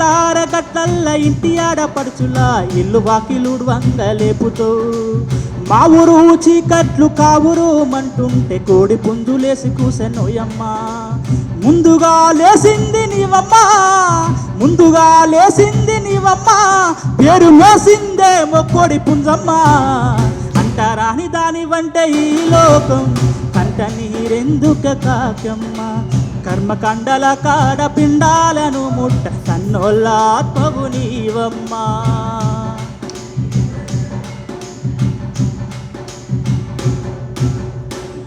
కల్లా ఇంటి ఆడపడుచులా ఇల్లు వాకిలుడు వంగలేపుతో. మా ఊరు చీకట్లు కావురు మంటుంటే కోడి పుంజులేసి కూసెనోయమ్మా ముందుగా లేసింది నీవమ్మా ముందుగా లేసింది నీవమ్మా. పేరు మోసిందే మొక్కోడి పుంజమ్మా. అంటారాని దాని వంటే ఈ లోకం కంట నీరెందుక కాకమ్మ. కర్మకండల కాడపిండాలను ముట్ట కన్నోళ్ళాత్మవు నీవమ్మా.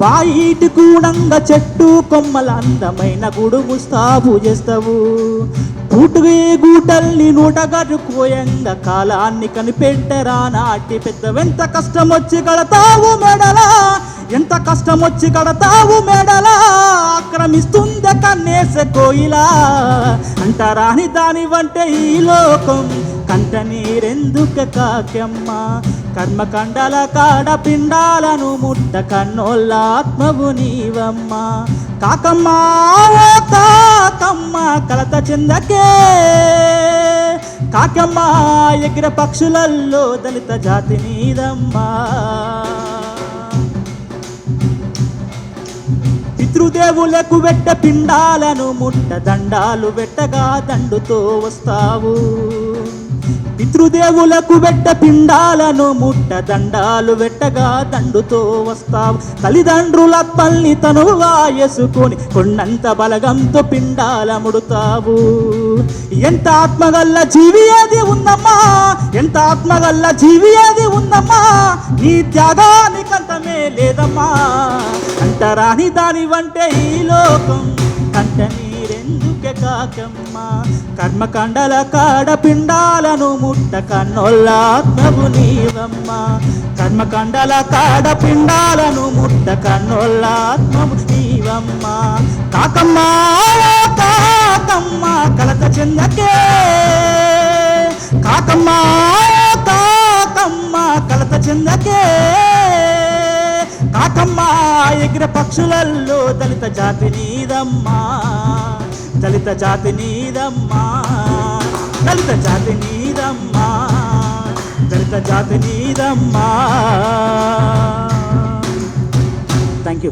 బాయిటి కూడంగా చెట్టు కొమ్మల అందమైన గుడు ముస్తాబు చేస్తావు. పూటువే గూటల్ని నూట గడుకోయంగా కాలాన్ని కనిపెట్టరా నాటి పెద్దవెంత కష్టం వచ్చి కడతావు మెడలా? ఎంత కష్టం వచ్చి కడతావు మెడలా? ఆక్రమిస్తుంది కన్నేసే కోయిలా అంటారాని దాని వంటే ఈ లోకం కంట నీరెందుక కాకెమ్మ కర్మకండల కాడ పిండాలను ముట్ట కన్నోళ్ళ ఆత్మవు నీవమ్మ. కాకమ్మ కాకమ్మ కలత చెందకే. కాకమ్మ ఎగిర పక్షులల్లో దళిత జాతి నీదమ్మా. పితృదేవులకు వెట్ట పిండాలను ముట్ట దండాలు వెట్టగా దండుతో వస్తావు. పితృదేవులకు వెట్ట పిండాలను ముట్ట దండాలు వెట్టగా దండుతో వస్తావు. తల్లిదండ్రుల పల్లి తను వేసుకొని కొండంత బలగంతో పిండాల ముడుతావు. ఎంత ఆత్మగల్ల జీవి అది ఉందమ్మా? ఎంత ఆత్మగల్ల జీవి అది ఉందమ్మా? నీ త్యాగానికంత రాని దాని వంటే ఈ లోకం. కంట నీరెందుకే కాకమ్మ? కర్మకండల కాడ పిండాలను ముట్ట కన్నోళ్ళాత్మవు నీవమ్మ. కర్మకండల కాడ పిండాలను ముట్ట కన్నోళ్ళాత్మవు నీవమ్మ. కాకమ్మ ఓ కాకమ్మ కలత చెందకే. కాకమ్మా కాకమ్మ కాకమ్మ ఎగిర పక్షులల్లో దళిత జాతి నీదమ్మా. దళిత జాతి నీదమ్మా. దళిత జాతి నీదమ్మా. దళిత జాతి నీదమ్మా. Thank you